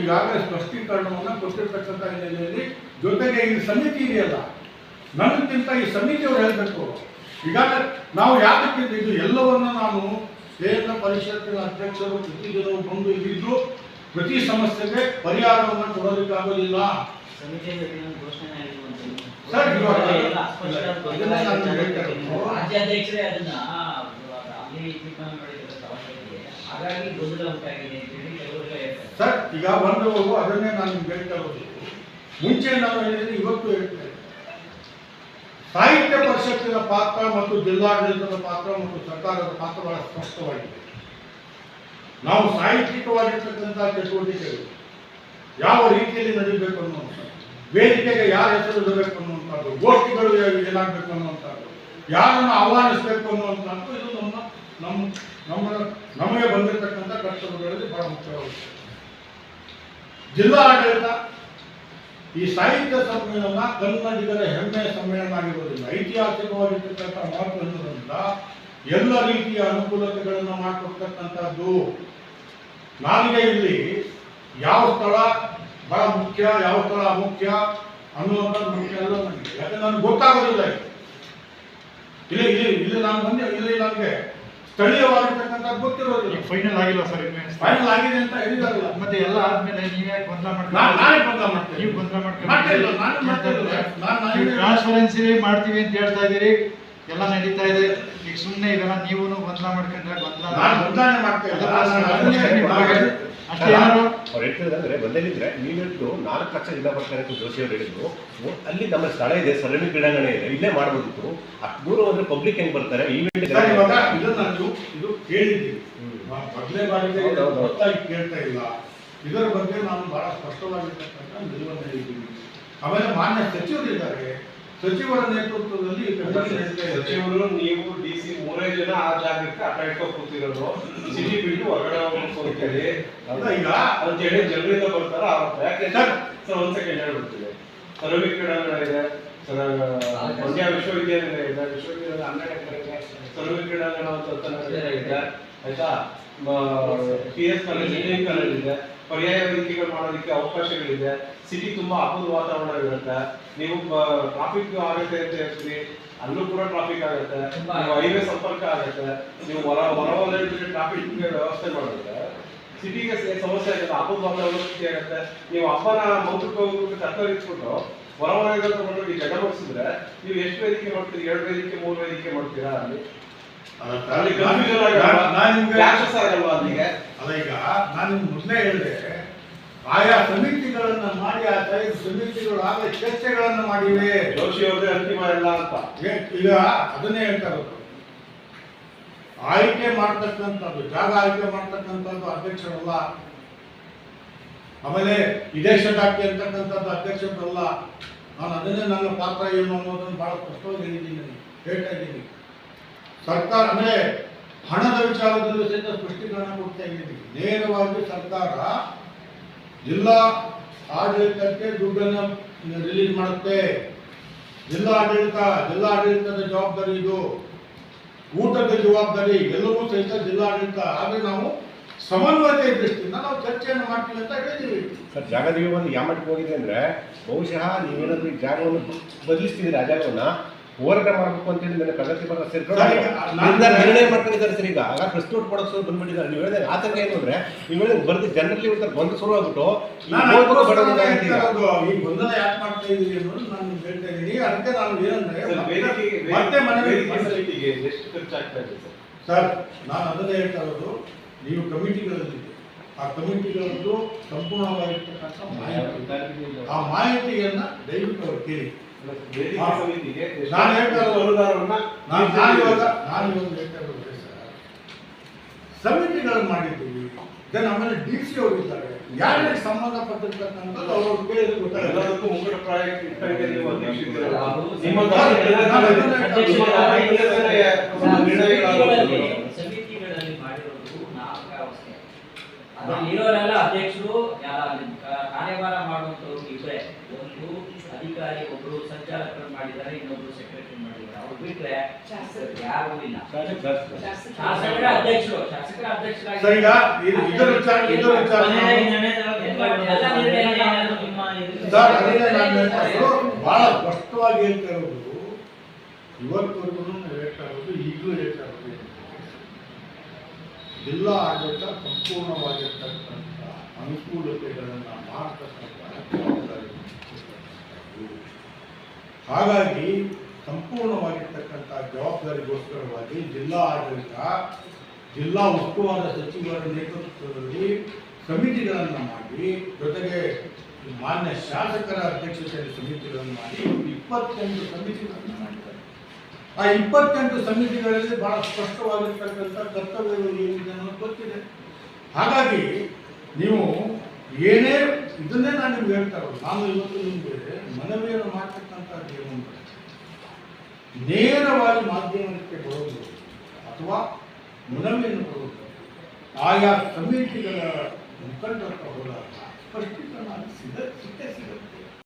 ಈಗಾಗಲೇ ಸ್ಪಷ್ಟೀಕರಣವನ್ನು ಕೊಟ್ಟಿರ್ತಕ್ಕಂಥ ಹಿನ್ನೆಲೆಯಲ್ಲಿ ಜೊತೆಗೆ ಈ ಸಮಿತಿ ಇದೆಯಲ್ಲ? ನನಗಿಂತ ಈ ಸಮಿತಿಯವರು ಹೇಳಬೇಕು. ಈಗಾಗಲೇ ನಾವು ಯಾತಕ್ಕೆ ಇದು ಎಲ್ಲವನ್ನು ನಾನು ಕೇಂದ್ರ ಪರಿಷತ್ತಿನ ಅಧ್ಯಕ್ಷರು ಪ್ರತಿ ಜನರು ಬಂದು ಇಲ್ಲಿದ್ದು ಪ್ರತಿ ಸಮಸ್ಯೆಗೆ ಪರಿಹಾರವನ್ನು ಕೊಡೋದಕ್ಕಾಗೋದಿಲ್ಲ. ರಾಜ್ಯಾಧ್ಯಕ್ಷರೇ ಅದನ್ನ ಸರ್, ಈಗ ಬಂದವರು ಅದನ್ನೇ ನಾನು ನಿಮ್ಗೆ ಹೇಳ್ತಾ ಇರೋದು ಮುಂಚೆ ನಾನು ಹೇಳಿದ್ರೆ ಇವತ್ತು ಹೇಳ್ತೇನೆ ಸಾಹಿತ್ಯ ಪರಿಷತ್ತಿನ ಪಾತ್ರ ಮತ್ತು ಜಿಲ್ಲಾಡಳಿತದ ಪಾತ್ರ ಮತ್ತು ಸರ್ಕಾರದ ಪಾತ್ರ ಬಹಳ ಸ್ಪಷ್ಟವಾಗಿದೆ. ನಾವು ಸಾಹಿತ್ಯಿಕವಾಗಿರ್ತಕ್ಕಂಥ ಚಟುವಟಿಕೆಗಳು ಯಾವ ರೀತಿಯಲ್ಲಿ ನಡೀಬೇಕು ಅನ್ನುವಂಥ ವೇದಿಕೆಗೆ ಯಾರ ಹೆಸರು ಇಡಬೇಕು ಅನ್ನುವಂಥದ್ದು, ಗೋಷ್ಠಿಗಳು ಏನಾಗಬೇಕು ಅನ್ನುವಂಥದ್ದು, ಯಾರನ್ನು ಆಹ್ವಾನಿಸಬೇಕು ಅನ್ನುವಂಥದ್ದು ಇದು ನಮ್ಮ ನಮ್ಮ, ನಮಗೆ ಬಂದಿರತಕ್ಕಂಥ ಕರ್ತವ್ಯಗಳಲ್ಲಿ ಬಹಳ ಮುಖ್ಯವಾಗುತ್ತೆ ಜಿಲ್ಲಾ ಆಡಳಿತ ಈ ಸಾಹಿತ್ಯ ಸಮ್ಮೇಳನ ಕನ್ನಡಿಗರ ಹೆಮ್ಮೆಯ ಸಮ್ಮೇಳನ ಆಗಿರೋದ್ರಿಂದ, ಐತಿಹಾಸಿಕವಾಗಿರ್ತಕ್ಕಂಥ ಮಹತ್ವ ಇರೋದ್ರಿಂದ ಎಲ್ಲ ರೀತಿಯ ಅನುಕೂಲತೆಗಳನ್ನು ಮಾಡಿಕೊಡ್ತಕ್ಕಂಥದ್ದು. ನನಗೆ ಇಲ್ಲಿ ಯಾವ ಸ್ಥಳ ಬಹಳ ಮುಖ್ಯ, ಯಾವ ಸ್ಥಳ ಅಮುಖ್ಯ ಅನ್ನುವಂಥ ಮುಖ್ಯ ಎಲ್ಲ ನನಗೆ ಯಾಕಂದ್ರೆ ನನಗೆ ಗೊತ್ತಾಗೋದಿಲ್ಲ. ಇಲ್ಲಿ ಇಲ್ಲಿ ಇಲ್ಲಿ ನಾನು ಬಂದೆ, ಇಲ್ಲಿ ನನಗೆ ಸ್ಥಳೀಯವಾಗಿರ್ತಕ್ಕಂಥದ್ದು ಗೊತ್ತಿರೋದಿಲ್ಲ. ಫೈನಲ್ ಆಗಿಲ್ಲ ಸರ್ ಫೈನಲ್ ಆಗಿದೆ ಅಂತ ಹೇಳಿದಾರಲ್ಲ. ಮತ್ತೆ ಎಲ್ಲ ಆದ್ಮೇಲೆ ನೀವೇ ಯಾಕೆ ಗೊಂದಲ ನಾನ್- ನಾನೇ ಮಾಡ್ತೇನೆ. ನೀವು ಟ್ರಾನ್ಸ್ಪರೆನ್ಸಿ ಮಾಡ್ತೀವಿ ಅಂತ ಹೇಳ್ತಾ ಇದೀರಿ ಎಲ್ಲ ನಡೀತಾ ಇದೆ. ಈಗ ಸುಮ್ಮನೆ ಇದೆಲ್ಲ ನೀವು ಗೊಂದಲ ಮಾಡ್ಕೊಂಡ್ರೆ. ಅದನ್ನ ನಾನು ಅಷ್ಟೇ ಅದನ್ನೇ ಅಂದ್ರೆ ಅವ್ರು ಹೇಳ್ತಿದ್ರೆ ಬಂದಲ್ಲಿದ್ರೆ ನೀವು ಹೇಳಿದ್ರು ನಾಲ್ಕು ಲಕ್ಷ ಜಿಲ್ಲಾ ಬರ್ತಾರೆ ಅಂತ ಜೋಶಿ ಅವರು ಹೇಳಿದ್ರು ಅಲ್ಲಿ ನಮ್ಮ ಸ್ಥಳ ಇದೆ ಸರಣಿ ಕ್ರೀಡಾಂಗಣ ಇದೆ ಇಲ್ಲೇ ಮಾಡ್ಬೋದಿತ್ತು. ಅಷ್ಟು ದೂರ ಹೋದ್ರೆ ಪಬ್ಲಿಕ್ ಹೆಂಗ್ ಬರ್ತಾರೆ? ಈವೆಂಟ್ ಸರ್, ಇವಾಗ ಇದನ್ನ ನಾನು ಇದು ಕೇಳಿದ್ದೀವಿ ಮೊದಲೇ ಬಾರಿಗೆ. ಗೊತ್ತಾಗಿ ಕೇಳ್ತಾ ಇಲ್ಲ. ಇದರ ಬಗ್ಗೆ ನಾನು ಬಹಳ ಸ್ಪಷ್ಟವಾಗಿರ್ತಕ್ಕಂಥ ನಿಲುವನ್ನು ಹೇಳಿದ್ದೀನಿ ಆಮೇಲೆ ಮಾನ್ಯ ಸಚಿವರಿದ್ದಾರೆ. ಸಚಿವರ ನೇತೃತ್ವದಲ್ಲಿ ಈ ಕಮಿಟಿ ನಡೀತಾ ಸಚಿವರು ನೀವು ಡಿ ಸಿ ಮೂರೇ ಜನ ಆ ಜಾಗಕ್ಕೆ ಅಟ್ರಾಕ್ಟ್ ಕೂತಿರೋದು. ಸಿಟಿ ಅಂತೇಳಿ ಅಲ್ಲ, ಈಗ ಅಂತೇಳಿ ಜನರಿಂದ ಬರ್ತಾರ ಯಾಕೆ ಸರ್. ಸರ್ ಒಂದ್ ಸೆಕೆಂಡ್ ಹೇಳ್ಬಿಡ್ತೀನಿ. ಸರ್ವಿ ಕ್ರೀಡಾಂಗಣ ಇದೆ ಸರ್ ಮಂಡ್ಯ ವಿಶ್ವವಿದ್ಯಾನಿಲಯ ಇದೆ ವಿಶ್ವವಿದ್ಯಾಲಯ ಹನ್ನೆರಡು ಎಕರೆ ಇದೆ ಕ್ರೀಡಾಂಗಣ ಅಂತ ಚೆನ್ನಾಗಿದೆ ಇದೆ ಆಯ್ತಾ? P S college engineering college ಇದೆ. ಪರ್ಯಾಯ ವೇದಿಕೆಗಳು ಮಾಡೋದಕ್ಕೆ ಅವಕಾಶಗಳಿದೆ. ಸಿಟಿ ತುಂಬಾ ಅಪೂರ್ವ ವಾತಾವರಣ ಇರುತ್ತೆ. ನೀವು ಟ್ರಾಫಿಕ್ ಆಗುತ್ತೆ ಅಂತ ಹೇಳ್ತೀರಿ. ಅಲ್ಲೂ ಕೂಡ ಟ್ರಾಫಿಕ್ ಆಗುತ್ತೆ. ಹೈವೇ ಸಂಪರ್ಕ ಆಗುತ್ತೆ. ನೀವು ಹೊರ ಹೊರ ವಲಯದಲ್ಲಿ ಟ್ರಾಫಿಕ್ ವ್ಯವಸ್ಥೆ ಮಾಡಿದ್ರೆ ಸಿಟಿಗೆ ಸಮಸ್ಯೆ ಆಗುತ್ತೆ ಅಪ್ಪನ ವಾತಾವರಣ ಸೃಷ್ಟಿ ಆಗುತ್ತೆ. ನೀವು ಅಪ್ಪನ ಮೌಖಿಕ ಹೋಗ್ಬಿಟ್ಟು ಇಟ್ಬಿಟ್ಟು ಹೊರ ವಲಯದಲ್ಲಿ ತಗೊಂಡು ಈ ಜಗ ಮುಗಿಸಿದ್ರೆ ನೀವು ಎಷ್ಟು ವೇದಿಕೆ ಮಾಡ್ತೀರಿ? ಎರಡು ವೇದಿಕೆ ಮೂರು ವೇದಿಕೆ ಮಾಡ್ತೀರಾ ಅಲ್ಲಿ? ಅಲ್ಲಿ ನಾನು- ಈಗ ಮೊದಲೇ ಹೇಳಿದೆ ಆಯಾ ಸಮಿತಿಗಳನ್ನ ಮಾಡಿ ಆ ಸಮಿತಿಗಳು ಆಗ ಚರ್ಚೆಗಳನ್ನ ಮಾಡಿವೆ. ಜೋಶಿ ಅವರೇ ಅಂತಿಮ ಇಲ್ಲ ಅಂತ. ಈಗ ಅದನ್ನೇ ಹೇಳ್ತಾ ಇರೋದು. ಆಯ್ಕೆ ಮಾಡ್ತಕ್ಕಂಥದ್ದು, ಜಾಗ ಆಯ್ಕೆ ಮಾಡ್ತಕ್ಕಂಥದ್ದು ಅಧ್ಯಕ್ಷರಲ್ಲ. ಆಮೇಲೆ ಇದೇ ಶತಾಬ್ದಿ ಅಂತಕ್ಕಂಥದ್ದು ಅಧ್ಯಕ್ಷರಲ್ಲ. ನಾನು ಅದನ್ನೇ ನನ್ನ ಪಾತ್ರ ಏನು ಅನ್ನೋದನ್ನು ಬಹಳ ಸ್ಪಷ್ಟವಾಗಿ ಹೇಳಿದ್ದೀನಿ. ಹೇಳ್ತಾ ಇದ್ದೀನಿ. ಸರ್ಕಾರ, ಅಂದ್ರೆ ಹಣದ ವಿಚಾರದಲ್ಲಿ ಸಹಿತ ಸ್ಪಷ್ಟೀಕರಣ ಕೊಡ್ತಾ ಇದ್ದೀನಿ. ನೇರವಾಗಿ ಸರ್ಕಾರ ಜಿಲ್ಲಾ ಆಡಳಿತಕ್ಕೆ ದುಡ್ಡನ್ನು ರಿಲೀಸ್ ಮಾಡುತ್ತೆ. ಜಿಲ್ಲಾ ಆಡಳಿತ ಜಿಲ್ಲಾ ಆಡಳಿತದ ಜವಾಬ್ದಾರಿ ಇದು. ಊಟದ ಜವಾಬ್ದಾರಿ ಎಲ್ಲವೂ ಸಹಿತ ಜಿಲ್ಲಾಡಳಿತ. ಆದರೆ ನಾವು ಸಮನ್ವಯತೆ ದೃಷ್ಟಿಯಿಂದ ನಾವು ಚರ್ಚೆಯನ್ನು ಮಾಡ್ತೀವಿ ಅಂತ ಹೇಳಿದ್ದೀವಿ. ಸರ್ ಜಾಗದಲ್ಲಿ ಒಂದು ಯಾಮಟ್ಟಿಗೆ ಹೋಗಿದೆ ಅಂದ್ರೆ ಬಹುಶಃ ನೀವೇನಾದ್ರೂ ಜಾಗವನ್ನು ಬದಲಿಸ್ತಿದ್ದೀರಿ ಆ ಜಾಗವನ್ನ? ಹೋರಾಟ ಮಾಡಬೇಕು ಅಂತ ಹೇಳಿದ್ರೆ ನನ್ನ ಪ್ರಗತಿ ಪರ ಸೇರ್ಕೊಂಡು ಸರ್, ನಿರ್ಣಯ ಮಾಡ್ಕೊಂಡಿದ್ದಾರೆ ಸರ್ ಈಗ. ಆಗ ಪ್ರೆಸ್ ನೋಟ್ ಶುರು ಬಂದ್ಬಿಟ್ಟಿದ್ದಾರೆ. ನೀವು ಹೇಳಿದ್ರೆ ಆತಂಕ ಏನು ಅಂದ್ರೆ ನೀವು ಹೇಳಿದ್ರೆ ಬರ್ದು ಜನರಲ್ಲಿ ಒಂಥರ ಗೊಂದಲ ಶುರು ಆಗ್ಬಿಟ್ಟು ಈ ಗೊಂದಲ ಯಾಕೆ ಮಾಡ್ತಾ ಇದ್ದೀವಿ ಅನ್ನೋದು ನಾನು ಹೇಳ್ತಾ ಇದ್ದೀನಿ. ಅದಕ್ಕೆ ನಾನು ಏನಂದ್ರೆ ಮತ್ತೆ- ಎಷ್ಟು ಖರ್ಚಾಗ್ತಾ ಇದೆ ಸರ್? ಸರ್ ನಾನು ಅದನ್ನೇ ಹೇಳ್ತಾ ಇರೋದು ನೀವು ಕಮಿಟಿಗಳಲ್ಲಿ ಆ ಕಮಿಟಿಗಳದ್ದು ಸಂಪೂರ್ಣವಾಗಿರ್ತಕ್ಕಂಥ ಮಾಹಿತಿ. ಆ ಮಾಹಿತಿಯನ್ನ ದಯವಿಟ್ಟು ಅವರು ಕೇಳಿ. ನಾನು ಹೇಳ್ತಾ ಇರೋದು- ಅನುದಾನವನ್ನ ನಾನು ನಾನಿವಾಗ ಇವಾಗ ನಾನು ಇವಾಗ ಹೇಳ್ತಾ ಇರೋದು ಸರ್. ಸಮಿತಿಗಳನ್ನು ಮಾಡಿದ್ದೀವಿ. ದೆನ್ ಆಮೇಲೆ ಡಿ ಸಿ ಅವರು ಇದ್ದಾರೆ. ಯಾರಿಗೆ ಸಂಬಂಧಪಟ್ಟಿರ್ತಕ್ಕಂಥದ್ದು ಅವರು ಕೇಳಿದ್ರೆ ಗೊತ್ತಾಗಲ್ಲ ಎಲ್ಲದಕ್ಕೂ ಮುಖಂಡ ಪ್ರಾಯ ಇಟ್ಟಂಗೆ ನೀವು ಅಧ್ಯಕ್ಷರಿದ್ದೀರಲ್ಲ. ಹೌದು. ನಿಮ್ಮ ಅದನ್ನ ಸಮಿತಿಗಳಲ್ಲಿ ಸಮಿತಿಗಳಲ್ಲಿ ಮಾಡಿರೋದು ನಾಲ್ಕು ಅವಸ್ಥೆ ಅದ್ರಲ್ಲಿ ಇರೋರೆಲ್ಲ ಅಧ್ಯಕ್ಷರು ಕಾರ್ಯಭಾರ ಮಾಡುವಂತವ್ರು ಇಬ್ಬರೇ ಒಂದು ಅಧಿಕಾರಿ ಒಬ್ರು ಸಂಚಾಲಕರು ಮಾಡಿದ್ದಾರೆ ಇನ್ನೊಬ್ರು ಸೆಕ್ರೆಟರಿ ಮಾಡಿದ್ದಾರೆ. ಅವ್ರು ಬಿಟ್ರೆ ಯಾರು ಇಲ್ಲ. ಶಾಸಕರ ಅಧ್ಯಕ್ಷರು ಶಾಸಕರ ಅಧ್ಯಕ್ಷರಾಗಿ ಸರ್ ಈಗ ಇದು ವಿಚಾರ ಇದರ ವಿಚಾರ ಎಲ್ಲ ನಿರ್ಣಯ ನಿಮ್ಮ ಇದು- ಸರ್. ಅದನ್ನೇ ನಾನು ಹೇಳ್ತಾ ಬಹಳ ಸ್ಪಷ್ಟವಾಗಿ ಹೇಳ್ತಾ ಇರೋದು ಇವತ್ತವರೆಗೂ ನಾವು ಹೇಳ್ತಾ ಇರೋದು ಈಗಲೂ ಹೇಳ್ತಾ ಇರೋದು? ಜಿಲ್ಲಾ ಆಡಳಿತ ಸಂಪೂರ್ಣವಾಗಿರ್ತಕ್ಕಂಥ ಅನುಕೂಲತೆಗಳನ್ನು ಮಾಡ್ತಕ್ಕಂಥ ಹಾಗಾಗಿ ಸಂಪೂರ್ಣವಾಗಿರ್ತಕ್ಕಂಥ ಜವಾಬ್ದಾರಿಗೋಸ್ಕರವಾಗಿ ಜಿಲ್ಲಾ ಆಡಳಿತ, ಜಿಲ್ಲಾ ಉಸ್ತುವಾರಿ ಸಚಿವರ ನೇತೃತ್ವದಲ್ಲಿ ಸಮಿತಿಗಳನ್ನು ಮಾಡಿ, ಜೊತೆಗೆ ಮಾನ್ಯ ಶಾಸಕರ ಅಧ್ಯಕ್ಷತೆಯಲ್ಲಿ ಸಮಿತಿಗಳನ್ನು ಮಾಡಿ ಒಂದು ಇಪ್ಪತ್ತೆಂಟು ಸಮಿತಿಗಳನ್ನು ಮಾಡಿದ್ದಾರೆ ಆ ಇಪ್ಪತ್ತೆಂಟು ಸಮಿತಿಗಳಲ್ಲಿ ಬಹಳ ಸ್ಪಷ್ಟವಾಗಿರ್ತಕ್ಕಂಥ ಕರ್ತವ್ಯಗಳು ಏನಿದೆ ಅನ್ನೋದು ಗೊತ್ತಿದೆ. ಹಾಗಾಗಿ ನೀವು ಏನೇ, ಇದನ್ನೇ ನಾನು ನಿಮ್ಗೆ ಹೇಳ್ತಾ ಇರೋದು. ನಾನು ಇವತ್ತು ನಿಮಗೆ ಮನವಿಯನ್ನು ಮಾಡ್ತಕ್ಕಂಥದ್ದು ಏನು ನೇರವಾಗಿ ಮಾಧ್ಯಮಕ್ಕೆ ಬರೋದು ಅಥವಾ ಮನವಿಯನ್ನು ಕೊಡೋದು. ಆಯಾ ಸಮಿತಿಗಳ ಮುಖಂಡರ ಹತ್ರ ಹೋದಾಗ